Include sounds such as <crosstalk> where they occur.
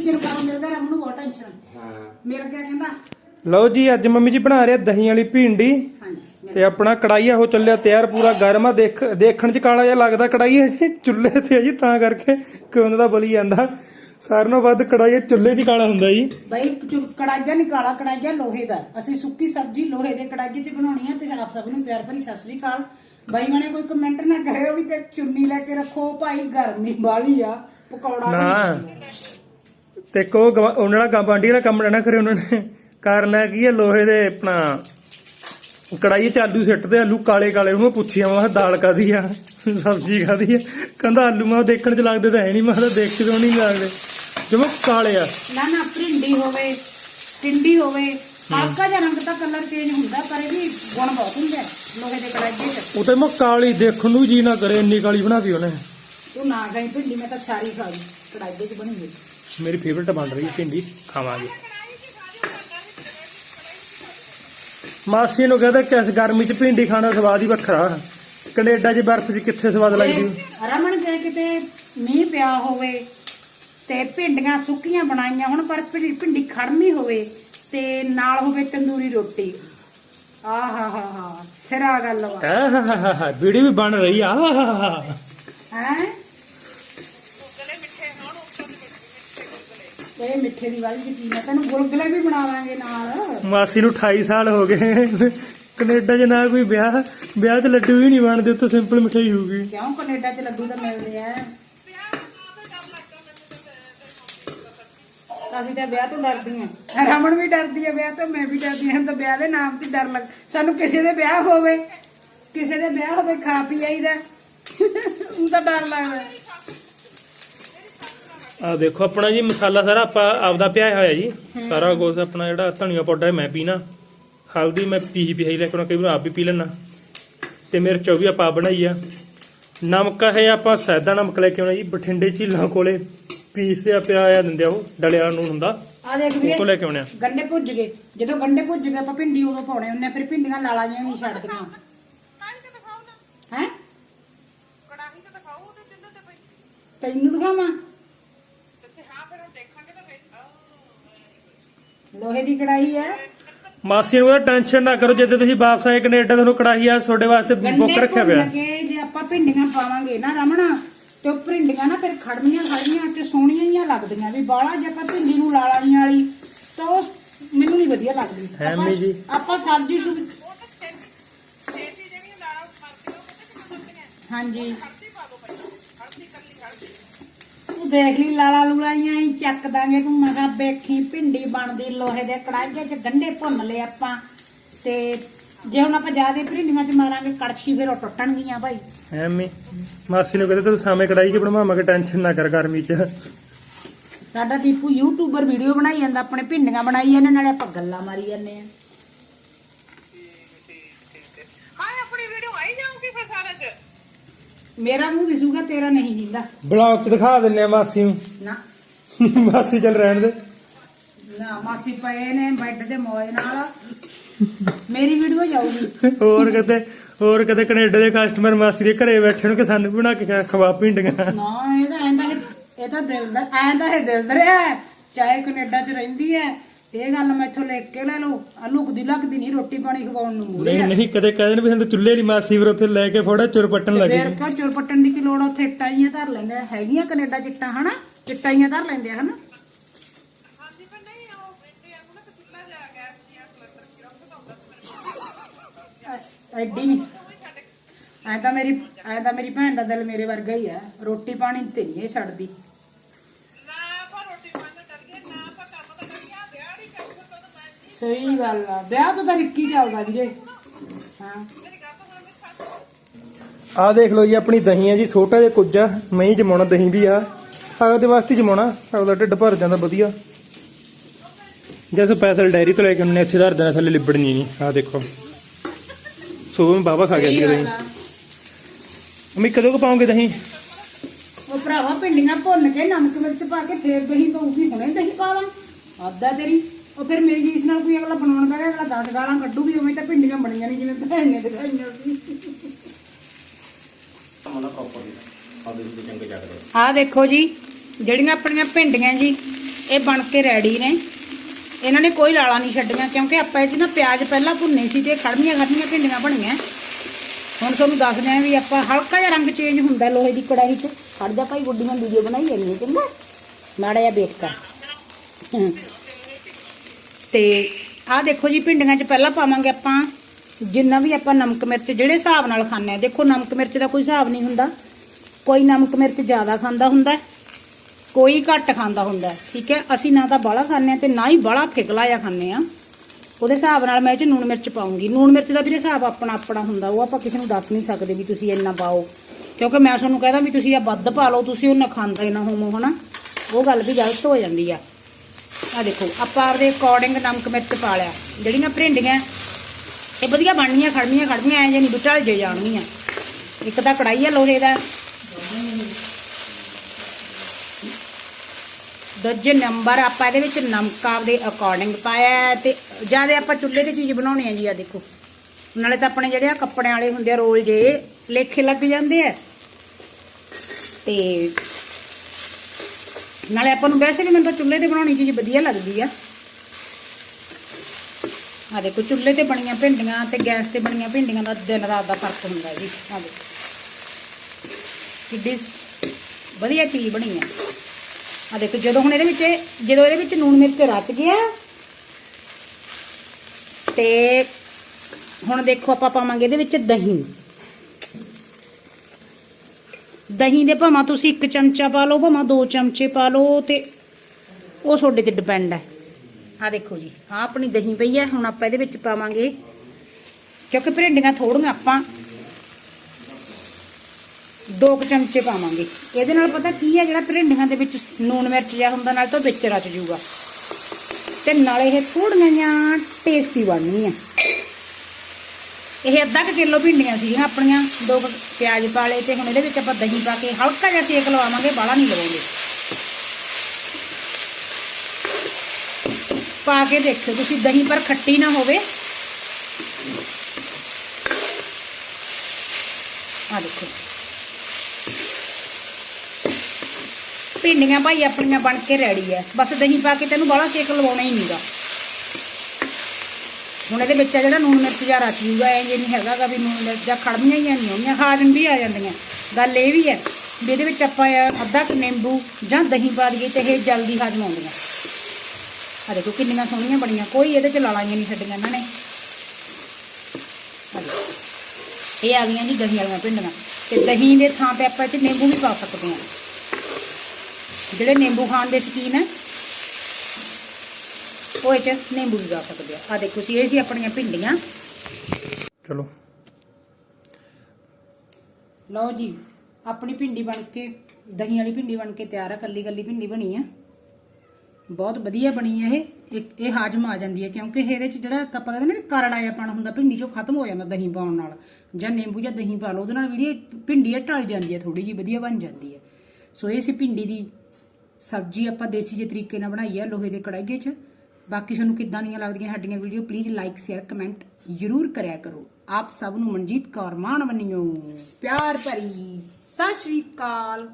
ਜਿਹਨੂੰ ਕੰਮ ਮਿਲ ਗਿਆ ਰਮ ਨੂੰ ਬਹੁਤ ਟੈਨਸ਼ਨ ਹੈ। ਹਾਂ ਮਿਲ ਗਿਆ ਕਹਿੰਦਾ। ਲਓ ਜੀ ਅੱਜ ਮੰਮੀ ਜੀ ਬਣਾ ਰਹੇ ਆ ਦਹੀਂ ਵਾਲੀ ਭਿੰਡੀ। ਹਾਂਜੀ ਤੇ ਆਪਣਾ ਕੜਾਈ ਆ ਉਹ ਚੱਲਿਆ ਤਿਆਰ ਪੂਰਾ ਗਰਮ ਆ। ਦੇਖ ਦੇਖਣ ਚ ਕਾਲਾ ਜਿਹਾ ਲੱਗਦਾ ਕੜਾਈ ਹੈ ਜੀ ਚੁੱਲ੍ਹੇ ਤੇ ਆ ਜੀ ਤਾਂ ਕਰਕੇ ਕਿਉਂ ਦਾ ਬਲੀ ਜਾਂਦਾ। ਸਾਰਿਆਂ ਨਾਲੋਂ ਵੱਧ ਕੜਾਈ ਚੁੱਲ੍ਹੇ ਦੀ ਕਾਲਾ ਹੁੰਦਾ ਜੀ। ਬਈ ਚੁ- ਕੜਾਈਆ ਨਹੀਂ ਕਾਲਾ ਕੜਾਈਆ ਲੋਹੇ ਦਾ। ਅਸੀਂ ਸੁੱਕੀ ਸਬਜ਼ੀ ਲੋਹੇ ਦੇ ਕੜਾਈਏ 'ਚ ਬਣਾਉਣੀ ਆ ਤੇ ਆਪ ਸਭ ਨੂੰ ਪਿਆਰ ਭਰੀ ਸਤਿ ਸ੍ਰੀ ਅਕਾਲ। ਬਾਈ ਮਨੇ ਕੋਈ ਕਮੈਂਟ ਨਾ ਕਰਿਓ ਵੀ ਤੇ ਚੁੰਨੀ ਲੈ ਕੇ ਰੱਖੋ। ਭਾਈ ਗਰਮੀ ਬਾਲੀ ਆ ਪਕੌੜਾ ਵੀ ਨਾ। ਤੇ ਕੋ ਉਹਨਾਂ ਦਾ ਗਾਂਬਾਂਡੀ ਵਾਲਾ ਕੰਮ ਨਾ ਕਰੇ ਉਹਨਾਂ ਨੇ। ਕਰਨਾ ਕੀ ਹੈ ਲੋਹੇ ਦੇ ਆਪਣਾ ਕੜਾਈ ਚ ਆਲੂ ਸਿੱਟਦੇ ਆਲੂ ਕਾਲੇ ਕਾਲੇ ਉਹਨੂੰ ਪੁੱਛਿਆ ਮੈਂ ਦਾਲ ਕਾਦੀ ਆ ਸਬਜ਼ੀ ਕਾਦੀ ਆ? ਕਹਿੰਦਾ ਆਲੂ ਮੈਂ ਦੇਖਣ ਚ ਲੱਗਦੇ ਤਾਂ ਹੈ ਨਹੀਂ ਮੈਂ ਕਿਹਾ ਦੇਖ ਕੇ ਤਾਂ ਨਹੀਂ ਲੱਗਦੇ? ਜਿਵੇਂ ਕਾਲੇ ਆ। ਨਾ ਨਾ ਭਿੰਡੀ ਹੋਵੇ ਟਿੰਡੀ ਹੋਵੇ ਹਲਕਾ ਜਿਹਾ ਰੰਗ ਦਾ ਕਲਰ ਚੇਂਜ ਹੁੰਦਾ ਪਰ ਇਹਦੀ ਗੁਣ ਬਹੁਤ ਹੁੰਦੇ ਲੋਹੇ ਦੇ ਕੜਾਈਏ 'ਚ। ਉਹ ਤੇ ਮੈਂ ਕਾਲੀ ਦੇਖਣ ਨੂੰ ਜੀ ਨਾ ਕਰੇ ਇੰਨੀ ਕਾਲੀ ਬਣਾਤੀ ਉਹਨੇ। ਤੂੰ ਨਾ ਗਈ ਭਿੰਡੀ ਮੈਂ ਤਾਂ ਸਾਰੀ ਖਾ ਲਈ ਕੜਾਈਏ 'ਚ ਬਣੀ ਹੋਈ। ਮੇਰੀ ਫੇਵਰਟ ਬਣ ਰਹੀ ਹੈ ਭਿੰਡੀ। ਖਾਵਾਂਗੇ। ਮਾਸੀ ਨੂੰ ਕਹਿੰਦਾ ਕਿ ਇਸ ਗਰਮੀ ਚ ਭਿੰਡੀ ਖਾਣਾ ਸਵਾਦ ਹੀ ਵੱਖਰਾ। ਕੈਨੇਡਾ 'ਚ ਬਰਫ਼ 'ਚ ਕਿੱਥੇ ਸਵਾਦ ਲੱਗਦੀ? ਰਮਣ ਜੇ ਕਿਤੇ ਮੀਂਹ ਪਿਆ ਹੋਵੇ ਤੇ ਭਿੰਡੀਆਂ ਸੁੱਕੀਆਂ ਬਣਾਈਆਂ ਹੁਣ ਪਰ ਭਿੰ- ਭਿੰਡੀ ਖੜਮੀ ਹੋਵੇ ਤੇ ਨਾਲ ਹੋਵੇ ਤੰਦੂਰੀ ਰੋਟੀ। ਆਹਾ ਹਾ ਹਾ ਸਿਰਾ ਗੱਲ ਵਾ। ਆਹਾਹਾਹਾ ਵੀਡੀਓ ਵੀ ਬਣ ਰਹੀ ਆ। ਆਹਾਹਾਹਾ ਹੈ ਇਹ ਮਿੱਠੇ ਦੀ ਵਾਲੀ ਯਕੀਨ ਹੈ ਤੈਨੂੰ ਗੁਲਗੁਲੇ ਵੀ ਬਣਾਵਾਂਗੇ ਨਾਲ। ਮਾਸੀ ਨੂੰ 28 ਸਾਲ ਹੋ ਗਏ ਕੈਨੇਡਾ 'ਚ ਨਾ ਕੋਈ ਵਿਆਹ ਵਿਆਹ 'ਚ ਲੱਡੂ ਵੀ ਨਹੀਂ ਬਣਦੇ ਉੱਥੇ ਸਿੰਪਲ ਮਠਿਆਈ ਹੋਊਗੀ। ਕਿਉਂ ਕੈਨੇਡਾ 'ਚ ਲੱਡੂ ਤਾਂ ਮਿਲਦੇ ਆ? ਅਸੀਂ ਤਾਂ ਵਿਆਹ ਤੋਂ ਡਰਦੀ ਆ ਰਮਨ ਵੀ ਡਰਦੀ ਆ ਵਿਆਹ ਤੋਂ ਮੈਂ ਵੀ ਡਰਦੀ ਹਾਂ ਤਾਂ ਵਿਆਹ ਦੇ ਨਾਮ ਤੇ ਡਰ ਲੱਗ ਸਾਨੂੰ ਕਿਸੇ ਦੇ ਵਿਆਹ ਹੋਵੇ ਕਿਸੇ ਦੇ ਵਿਆਹ ਹੋਵੇ ਖਾ ਪੀ ਆਈਦਾ। ਉਹ ਤਾਂ ਡਰ ਲੱਗਦਾ। ਆ ਦੇਖੋ ਆਪਣਾ ਜੀ ਮਸਾਲਾ ਸਾਰਾ ਆਪਾਂ ਆਪਦਾ ਪਿਆਇਆ ਹੋਇਆ ਜੀ। ਸਾਰਾ ਕੁਝ ਆਪਣਾ ਜਿਹੜਾ ਧਨੀਆ ਪਾਊਡਰ ਮੈਂ ਪੀਣਾ। ਹਲਦੀ ਮੈਂ ਪੀ ਪੀ ਲੈ ਕੇ ਕਈ ਵਾਰ ਆਪ ਵੀ ਪੀ ਲੈਣਾ ਤੇ ਮਿਰਚ ਉਹ ਵੀ ਆਪਾਂ ਬਣਾਈ ਆ। ਨਮਕ ਹੈ ਆਪਾਂ ਸੈਦਾ ਨਮਕ ਲੈ ਕੇ ਆਉਣਾ ਜੀ ਬਠਿੰਡੇ ਝੀਲਾਂ ਕੋਲੇ। ਪੀਸਿਆ ਪਿਆ ਆ ਦਿੰਦੇ ਆ ਉਹ ਡਲਿਆ ਨੂੰ ਹੁੰਦਾ। ਆ ਦੇਖ ਤੋਂ ਲੈ ਕੇ ਆਉਣੇ ਆ। ਗੰਡੇ ਭੁੱਜ ਗਏ। ਜਦੋਂ ਗੰਡੇ ਭੁੱਜ ਗਏ ਆਪਾਂ ਭਿੰਡੀ ਉਦੋਂ ਪਾਉਣੇ ਹੁੰਦੇ ਆ, ਫਿਰ ਭਿੰਡੀਆਂ ਲਾਲਾਂ ਜਿਹੀਆਂ ਨਹੀਂ ਛੱਡਦੀਆਂ ਹੈ? ਤੈਨੂੰ ਦਿਖਾਵਾਂ? ਲੋਹੇ ਦੀ ਕੜਾਈ ਹੈ। ਮਾਸੀ ਨੂੰ ਟੈਨਸ਼ਨ ਨਾ ਕਰੋ ਜਦੋਂ ਤੁਸੀਂ ਵਾਪਸ ਆਏ ਕੈਨੇਡਾ ਤੁਹਾਨੂੰ ਕੜਾਹੀ ਆ ਤੁਹਾਡੇ ਵਾਸਤੇ ਬੁੱਕ ਰੱਖਿਆ ਪਿਆ ਜੇ ਆਪਾਂ ਭਿੰਡੀਆਂ ਪਾਵਾਂਗੇ ਨਾ ਰਮਣਾ ਤੇ ਉਹ ਭਿੰਡੀਆਂ ਨਾ ਫਿਰ ਖੜਮੀਆਂ ਖੜਮੀਆਂ ਤੇ ਸੋਹਣੀਆਂ ਹੀ ਲੱਗਦੀਆਂ ਵੀ ਬਾਲਾ ਜੇ ਆਪਾਂ ਭਿੰਡੀ ਨੂੰ ਲਾਲਾਂੀਆਂ ਵਾਲੀ ਤਾਂ ਉਹ ਮੈਨੂੰ ਨਹੀਂ ਵਧੀਆ ਲੱਗਦੀ। ਆਪਾਂ-। ਆਪਾਂ ਸਬਜ਼ੀ ਸੁ ਹਾਂਜੀ। ਤੂੰ ਦੇਖ ਲਈ ਲਾਲਾ ਲੂਲਾਈਆਂ ਹੀ ਚੱਕ ਦਾਂਗੇ ਤੂੰ ਮੈਂ ਕਿਹਾ ਵੇਖੀ ਭਿੰਡੀ ਬਣਦੀ ਲੋਹੇ ਦੇ ਕੜਾਈਏ 'ਚ ਗੰਢੇ ਭੁੰਨ ਲਏ ਆਪਾਂ। ਤੇ ਜੇ ਹੁਣ ਆਪਾਂ ਜਿਆਦੇ ਭਿੰਡੀਆਂ 'ਚ ਮਾਰਾਂਗੇ ਕੜਛੀ ਫਿਰ ਉਹ ਟੁੱਟਣਗੀਆਂ ਭਾਈ ਐਵੇਂ। ਮਾਸੀ ਨੂੰ ਕਹਿੰਦੇ ਤੂੰ ਸਾਵੇਂ ਕੜਾਈ 'ਚ ਬਣਵਾਵਾਂਗੇ ਟੈਨਸ਼ਨ ਨਾ ਕਰ ਗਰਮੀ 'ਚ। ਸਾਡਾ ਦੀਪੂ ਯੂਟਿਊਬਰ ਵੀਡੀਓ ਬਣਾਈ ਜਾਂਦਾ ਆਪਣੇ ਭਿੰਡੀਆਂ ਬਣਾਈ ਜਾਂਦੇ ਨਾਲੇ ਆਪਾਂ ਗੱਲਾਂ ਮਾਰੀ ਜਾਂਦੇ ਆ। ਹਾਂ ਆਪਣੀ ਵੀਡੀਓ ਆਈ ਜਾਊਗੀ ਫਿਰ ਸਾਰੇ ਚ। ਮੇਰਾ ਮੂੰਹ ਦਿਸੂਗਾ ਤੇਰਾ ਨਹੀਂ ਦਿੰਦਾ। ਬਲੌਗ 'ਚ ਦਿਖਾ ਦਿੰਨੇ ਆ ਮਾਸੀ ਨੂੰ। ਨਾ। <laughs> ਮਾਸੀ ਚੱਲ ਰਹਿਣ ਦੇ। ਨਾ ਮਾਸੀ ਪਏ ਨੇ ਬੈੱਡ ਦੇ ਮੋਏ ਨਾਲ। ਮੇਰੀ ਵੀਡੀਓ ਜਾਊਗੀ। ਹੋਰ ਕਿਤੇ ਹੋਰ ਕਿਤੇ ਕੈਨੇਡਾ ਦੇ ਕਸਟਮਰ ਮਾਸੀ ਦੇ ਘਰੇ ਬੈਠੇ ਨੂੰ ਕਿ ਸਾਨੂੰ ਬਣਾ ਕੇ ਖਵਾ ਪਿੰਡੀਆਂ ਨਾ ਇਹ ਤਾਂ ਐਂਦਾ ਇਹ ਤਾਂ ਦਿਲ ਦਾ ਐਂਦਾ ਇਹ ਦਿਲ ਦਾ ਰਿਹਾ। ਚਾਹੇ ਕੈਨੇਡਾ 'ਚ ਰਹਿੰਦੀ ਹੈ ਇਹ ਗੱਲ ਮੈਂ ਇੱਥੋਂ ਲਿਖ ਕੇ ਲੈ ਲਓ। ਆ ਲੁਕਦੀ ਲੱਗਦੀ ਨਹੀਂ ਰੋਟੀ ਪਾਣੀ ਖਵਾਉਣ ਨੂੰ ਮੂਰੇ ਨਹੀਂ ਨਹੀਂ ਕਦੇ ਕਹਿੰਦੇ ਨੇ ਵੀ ਸਾਨੂੰ ਚੁੱਲ੍ਹੇ ਵਾਲੀ ਮਾਸੀ ਫਿਰ ਉੱਥੇ ਲੈ ਕੇ ਫੋੜਾ ਚੁਰ ਪੱਟਣ ਲੱਗ ਫੇਰ ਚੁਰ ਪੱਟਣ ਦੀ ਕੀ ਲੋੜ ਉੱਥੇ ਟਾਈਆਂ ਧਰ ਲੈਂਦੇ। ਹੈਗੀਆਂ ਕੈਨੇਡਾ ਚਿੱਟਾਂ ਹਨਾ? ਚਿੱਟਾਈਆਂ ਧਰ ਲੈਂਦੇ ਆ ਹਨਾ? ਹਾਂਜੀ ਪਰ ਨਹੀਂ ਉਹ ਇੰਡੀਆ ਨੂੰ ਨਾ ਕਿੰਨਾ ਜਾ ਗਿਆ ਇੰਡੀਆ ਕਲੰਦਰ ਕੀ ਰੱਖ ਤਾਂ ਹੁੰਦਾ ਐ- ਐਡੀ ਨਹੀਂ ਐ ਤਾਂ ਮੇਰੀ ਐ ਤਾਂ ਮੇਰੀ ਭੈਣ ਦਾ ਦਿਲ ਮੇਰੇ ਵਰਗਾ ਹੀ ਆ। ਰੋਟੀ ਪਾਣੀ ਤੇ ਨਹੀਂ ਛੱਡਦੀ। ਸਹੀ ਗੱਲ ਆ। ਵਿਆਹ ਤੋਂ ਤਾਂ ਰਿੱਕੀ ਚੱਲਦਾ ਵੀਰੇ। ਹਾਂ। ਆਹ ਦੇਖ ਲਓ ਜੀ ਆਪਣੀ ਦਹੀਂ ਆ ਜੀ ਛੋਟਾ ਜਿਹਾ ਕੁੱਜਾ ਮੈਂ ਹੀ ਜਮਾਉਣਾ ਦਹੀਂ ਵੀ ਆ। ਆਪਦੇ ਵਾਸਤੇ ਜਮਾਉਣਾ। ਆਪਦਾ ਢਿੱਡ ਭਰ ਜਾਂਦਾ ਵਧੀਆ। ਜੇ ਸਪੈਸ਼ਲ ਡਾਇਰੀ ਤੋਂ ਲੈ ਕੇ ਉਹਨੇ ਇੱਥੇ ਧਰ ਦੇਣਾ ਥੱਲੇ ਲਿਬੜਨੀ ਨਹੀਂ। ਆਹ ਦੇਖੋ। ਸਵੇਰ ਮੈਂ ਬਾਬਾ ਖਾ ਗਿਆ ਸੀ ਦਹੀਂ। ਮੰਮੀ ਕਦੋਂ ਕੁ ਪਾਉਂਗੇ ਦਹੀਂ? ਉਹ ਭਰਾਵਾ ਭਿੰਡੀਆਂ ਭੁੰਨ ਕੇ ਨਮਕ ਮਿਰਚ ਪਾ ਕੇ ਫੇਰ ਦਹੀਂ ਪਊਗੀ ਹੁਣੇ ਦਹੀਂ ਪਾ ਲਾਂ। ਆਦਾ ਤੇਰੀ। ਉਹ ਫਿਰ ਮੇਰੀ ਰੀਸ ਨਾਲ ਕੋਈ ਅਗਲਾ ਬਣਾਉਣ ਬੈਗਾ ਅਗਲਾ 10 ਗਾਲਾਂ ਕੱਢੂਗੀ ਉਵੇਂ ਤਾਂ ਭਿੰਡੀਆਂ ਬਣੀਆਂ ਨਹੀਂ ਜਿਵੇਂ ਭੈਣ ਨੇ ਦਿਖਾਈਆਂ ਸੀ। ਮਨਾ ਦੇ ਜਗਦੇ ਆਹ ਦੇਖੋ ਜੀ, ਜਿਹੜੀਆਂ ਆਪਣੀਆਂ ਭਿੰਡੀਆਂ ਜੀ, ਇਹ ਬਣ ਕੇ ਰੈਡੀ ਨੇ। ਇਹਨਾਂ ਨੇ ਕੋਈ ਲਾਲਾ ਨਹੀਂ ਛੱਡੀਆਂ, ਕਿਉਂਕਿ ਆਪਾਂ ਇਹਦੇ ਨਾ ਪਿਆਜ਼ ਪਹਿਲਾਂ ਭੁੰਨੇ ਸੀ ਤੇ ਖੜਮੀਆਂ ਖੜਮੀਆਂ ਭਿੰਡੀਆਂ ਬਣੀਆਂ। ਹੁਣ ਤੁਹਾਨੂੰ ਦੱਸਦੇ ਆਂ ਵੀ ਆਪਾਂ ਹਲਕਾ ਜਿਹਾ ਰੰਗ ਚੇਂਜ ਹੁੰਦਾ ਲੋਹੇ ਦੀ ਕੜਾਹੀ 'ਚ। ਖੜ ਜਾ ਭਾਈ ਗੁੱਡੀ ਮੈਂ ਵੀਡੀਓ ਬਣਾਈ ਜਾਂਦੀ ਹਾਂ ਚੰਗਾ? ਮਾੜਾ ਜਿਹਾ ਵੇਖ ਕਰ। ਤੇ ਆਹ ਦੇਖੋ ਜੀ, ਭਿੰਡੀਆਂ 'ਚ ਪਹਿਲਾਂ ਪਾਵਾਂਗੇ ਆਪਾਂ ਜਿੰਨਾ ਵੀ ਆਪਾਂ ਨਮਕ ਮਿਰਚ, ਜਿਹੜੇ ਹਿਸਾਬ ਨਾਲ ਖਾਂਦੇ ਆ ਦੇਖੋ, ਨਮਕ ਮਿਰਚ ਦਾ ਕੋਈ ਹਿਸਾਬ ਨਹੀਂ ਹੁੰਦਾ। ਕੋਈ ਨਮਕ ਮਿਰਚ ਜ਼ਿਆਦਾ ਖਾਂਦਾ ਹੁੰਦਾ, ਕੋਈ ਘੱਟ ਖਾਂਦਾ ਹੁੰਦਾ, ਠੀਕ ਹੈ? ਅਸੀਂ ਨਾ ਤਾਂ ਬਾਹਲਾ ਖਾਂਦੇ ਆ ਤੇ ਨਾ ਹੀ ਬਾਹਲਾ ਫਿਕਲਾ ਜਿਹਾ ਖਾਂਦੇ ਆ ਉਹਦੇ ਹਿਸਾਬ ਨਾਲ ਮੈਂ ਇਹ 'ਚ ਨੂਣ ਮਿਰਚ ਪਾਉਂਗੀ। ਨੂਣ ਮਿਰਚ ਦਾ ਵੀ ਹਿਸਾਬ ਆਪਣਾ ਆਪਣਾ ਹੁੰਦਾ, ਉਹ ਆਪਾਂ ਕਿਸੇ ਨੂੰ ਦੱਸ ਨਹੀਂ ਸਕਦੇ ਵੀ ਤੁਸੀਂ ਇੰਨਾ ਪਾਓ। ਕਿਉਂਕਿ ਮੈਂ ਤੁਹਾਨੂੰ ਕਹਿੰਦਾ ਵੀ ਤੁਸੀਂ ਆ ਵੱਧ ਪਾ ਲਓ, ਤੁਸੀਂ ਉਹਨਾਂ ਖਾਂਦਾ ਹੀ ਨਾ ਹੋਵੋ, ਹਨਾ? ਉਹ ਗੱਲ ਵੀ ਗਲਤ ਹੋ ਜਾਂਦੀ ਆ। ਆ ਦੇਖੋ, ਆਪਾਂ ਆਪਦੇ ਅਕੋਰਡਿੰਗ ਨਮਕ ਮਿਰਚ ਪਾ ਲਿਆ। ਜਿਹੜੀਆਂ ਭਰਿੰਡੀਆਂ ਇਹ ਵਧੀਆ ਬਣਨੀਆਂ ਖੜਨੀਆਂ ਖੜਨੀਆਂ ਐ ਜੇ ਨਹੀਂ, ਵਿਚਾਲ ਜੇ ਜਾਣਗੀਆਂ। ਇੱਕ ਤਾਂ ਕੜਾਈ ਆ ਲੋਹੇ ਦਾ। ਦੂਜੇ ਨੰਬਰ ਆਪਾਂ ਇਹਦੇ ਵਿੱਚ ਨਮਕ ਆਪਦੇ ਅਕੋਰਡਿੰਗ ਪਾਇਆ ਹੈ ਤੇ ਜ਼ਿਆਦਾ ਆਪਾਂ ਚੁੱਲ੍ਹੇ ਤੇ ਚੀਜ਼ ਬਣਾਉਣੀ ਆ ਜੀ ਆ ਦੇਖੋ। ਨਾਲੇ ਤਾਂ ਆਪਣੇ ਜਿਹੜੇ ਆ ਕੱਪੜਿਆਂ ਵਾਲੇ ਹੁੰਦੇ ਆ, ਰੋਲ ਜੇ ਲੇਖੇ ਲੱਗ ਜਾਂਦੇ ਆ। ਤੇ ਨਾਲੇ ਆਪਾਂ ਨੂੰ ਵੈਸੇ ਵੀ ਮੈਨੂੰ ਤਾਂ ਚੁੱਲ੍ਹੇ ਤੇ ਬਣਾਉਣੀ ਚੀਜ਼ ਵਧੀਆ ਲੱਗਦੀ ਆ। ਆ ਦੇਖੋ, ਚੁੱਲ੍ਹੇ ਤੇ ਬਣੀਆਂ ਭਿੰਡੀਆਂ ਤੇ ਗੈਸ ਤੇ ਬਣੀਆਂ ਭਿੰਡੀਆਂ ਦਾ ਦਿਨ ਰਾਤ ਦਾ ਫ਼ਰਕ ਹੁੰਦਾ ਜੀ ਆ ਦੇਖੋ। ਕਿੱਡੀ ਵਧੀਆ ਚੀਜ਼ ਬਣੀ ਆ। ਆ ਦੇਖੋ, ਜਦੋਂ ਹੁਣ ਇਹਦੇ ਵਿੱਚ ਜਦੋਂ ਇਹਦੇ ਵਿੱਚ ਨੂਣ ਮਿਰਚ ਰਚ ਗਿਆ, ਤੇ ਹੁਣ ਦੇਖੋ ਆਪਾਂ ਪਾਵਾਂਗੇ ਇਹਦੇ ਵਿੱਚ ਦਹੀਂ। ਦਹੀਂ ਦੇ ਭਾਵੇਂ ਤੁਸੀਂ ਇੱਕ ਚਮਚਾ ਪਾ ਲਓ, ਭਾਵੇਂ ਦੋ ਚਮਚੇ ਪਾ ਲਓ, ਤੇ ਉਹ ਤੁਹਾਡੇ ਤੇ ਡਿਪੈਂਡ ਹੈ। ਆ ਦੇਖੋ ਜੀ ਆ ਆਪਣੀ ਦਹੀਂ ਪਈ ਹੈ, ਹੁਣ ਆਪਾਂ ਇਹਦੇ ਵਿੱਚ ਪਾਵਾਂਗੇ। ਕਿਉਂਕਿ ਭਰਿੰਡੀਆਂ ਥੋੜੀਆਂ ਆਪਾਂ ਦੋ ਕੁ ਚਮਚੇ ਪਾਵਾਂਗੇ। ਇਹਦੇ ਨਾਲ ਪਤਾ ਕੀ ਹੈ, ਜਿਹੜਾ ਭਿੰਡੀਆਂ ਦੇ ਵਿੱਚ ਨੂਣ ਮਿਰਚ ਜਿਹਾ ਹੁੰਦਾ, ਨਾਲ ਤਾਂ ਵਿੱਚ ਰਚ ਜੂਗਾ ਤੇ ਨਾਲੇ ਇਹ ਥੋੜੀਆਂ ਜਿਹਾ ਟੇਸਟੀ ਬਣਨੀਆਂ। ਇਹ ਅੱਧਾ ਕੁ ਕਿਲੋ ਭਿੰਡੀਆਂ ਸੀਗੀਆਂ ਆਪਣੀਆਂ, ਦੋ ਕੁ ਪਿਆਜ਼ ਪਾ ਲਏ ਤੇ ਹੁਣ ਇਹਦੇ ਵਿੱਚ ਆਪਾਂ ਦਹੀਂ ਪਾ ਕੇ ਹਲਕਾ ਜਿਹਾ ਸੇਕ ਲਵਾਵਾਂਗੇ, ਬਾਹਲਾ ਨਹੀਂ ਲਵਾਂਗੇ ਪਾ ਕੇ ਦੇਖਿਓ ਤੁਸੀਂ, ਦਹੀਂ ਪਰ ਖੱਟੀ ਨਾ ਹੋਵੇ। ਆ ਦੇਖੋ। ਭਿੰਡੀਆਂ ਭਾਈ ਆਪਣੀਆਂ ਬਣ ਕੇ ਰੈਡੀ ਐ। ਬਸ ਦਹੀਂ ਪਾ ਕੇ ਤੈਨੂੰ ਬਾਹਲਾ ਸੇਕ ਲਵਾਉਣਾ ਹੀ ਨਹੀਂਗਾ ਹੁਣ ਇਹਦੇ ਵਿੱਚ ਆ ਜਿਹੜਾ ਨੂਣ ਮਿਰਚ ਜਾਂ ਰਚ ਜੂਗਾ, ਐ ਜੇ ਨਹੀਂ ਹੈਗਾਗਾ ਵੀ ਨੂਨ ਮਿਰਚ ਜਾਂ ਖੜਮੀਆਂ ਹੀ ਨਹੀਂ ਆਉਂਦੀਆਂ ਹਾਜ਼ਮ ਵੀ ਆ ਜਾਂਦੀਆਂ। ਗੱਲ ਇਹ ਵੀ ਹੈ ਵੀ ਇਹਦੇ ਵਿੱਚ ਆਪਾਂ ਅੱਧਾ ਕੁ ਨਿੰਬੂ ਜਾਂ ਦਹੀਂ ਪਾ ਦਈਏ ਤੇ ਇਹ ਜਲਦੀ ਹਾਜ਼ਮ ਆਉਂਦੀਆਂ। ਆ ਦੇਖੋ ਕਿੰਨੀਆਂ ਸੋਹਣੀਆਂ ਬਣੀਆਂ, ਕੋਈ ਇਹਦੇ ਚ ਲਾਲਾਂਆਂ ਨਹੀਂ ਛੱਡੀਆਂ ਇਹਨਾਂ ਨੇ। ਇਹ ਆ ਗਈਆਂ ਜੀ ਦਹੀਂ ਵਾਲੀਆਂ ਭਿੰਡੀਆਂ। ਤੇ ਦਹੀਂ ਦੇ ਥਾਂ ਤੇ ਆਪਾਂ ਇਹ 'ਚ ਨਿੰਬੂ ਵੀ ਪਾ ਸਕਦੇ ਹਾਂ। ਜਿਹੜੇ ਨਿੰਬੂ ਖਾਣ ਦੇ ਸ਼ੌਕੀਨ ਹੈ ਉਹ ਇਹ 'ਚ ਨਿੰਬੂ ਵੀ ਪਾ ਸਕਦੇ ਆ। ਆ ਦੇਖੋ ਜੀ ਇਹ ਸੀ ਆਪਣੀਆਂ ਭਿੰਡੀਆਂ। ਚਲੋ। ਲਓ ਜੀ ਆਪਣੀ ਭਿੰਡੀ ਬਣ ਕੇ ਦਹੀਂ ਵਾਲੀ ਭਿੰਡੀ ਬਣ ਕੇ ਤਿਆਰ ਆ ਕੱਲੀ ਕੱਲੀ ਭਿੰਡੀ ਬਣੀ ਆ। ਬਹੁਤ ਵਧੀਆ ਬਣੀ ਆ ਇਹ। ਇਹ ਹਾਜ਼ਮ ਆ ਜਾਂਦੀ ਹੈ ਕਿਉਂਕਿ ਇਹਦੇ ਚ ਜਿਹੜਾ ਆਪਾਂ ਕਹਿੰਦੇ ਨੇ ਕਰੜਾ ਜਿਹਾ ਹੁੰਦਾ ਭਿੰਡੀ ਚੋਂ ਖਤਮ ਹੋ ਜਾਂਦਾ ਦਹੀਂ ਪਾਉਣ ਨਾਲ। ਜਾਂ ਨਿੰਬੂ ਜਾਂ ਦਹੀਂ ਪਾ ਲਓ ਉਹਦੇ ਨਾਲ ਜਿਹੜੀ ਇਹ ਭਿੰਡੀ ਹੈ ਢਲ ਜਾਂਦੀ ਹੈ ਥੋੜੀ ਜੀ ਵਧੀਆ ਬਣ ਜਾਂਦੀ ਹੈ ਸੋ ਇਹ ਸੀ ਭਿੰਡੀ ਦੀ ਸਬਜ਼ੀ ਆਪਾਂ ਦੇਸੀ ਜਿਹੇ ਤਰੀਕੇ ਨਾਲ ਬਣਾਈ ਆ, ਲੋਹੇ ਦੇ ਕੜਾਈਏ 'ਚ। ਬਾਕੀ ਤੁਹਾਨੂੰ ਕਿੱਦਾਂ ਦੀਆਂ ਲੱਗਦੀਆਂ ਸਾਡੀਆਂ video please like share comment ਜ਼ਰੂਰ ਕਰਿਆ ਕਰੋ। ਆਪ ਸਭ ਨੂੰ ਮਨਜੀਤ ਕੌਰ ਮਾਣ ਮੰਨਿਓ। ਪਿਆਰ ਭਰੀ, ਸਤਿ ਸ਼੍ਰੀ ਅਕਾਲ।